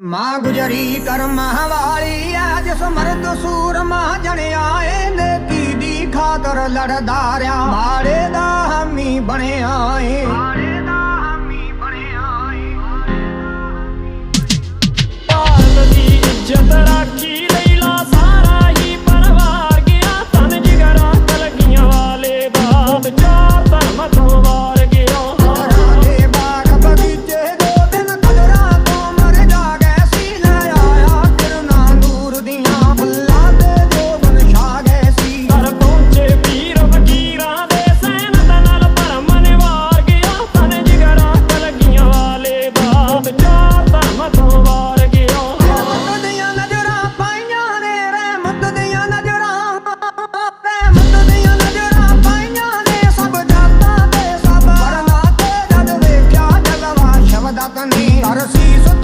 ਮਾਂ ਗੁਜਰੀ ਕਰਮਾਂ ਵਾਲੀ ਆ ਜਿਸ ਮਰਦ ਸੂਰਮਾ ਜਣਿਆ ਏ ਨੇਕੀ ਦੀ ਖਾਤਰ ਲੜਦਾ ਰਿਆ? ਮਾੜੇ ਦਾ I'm not Satani, Tarasi,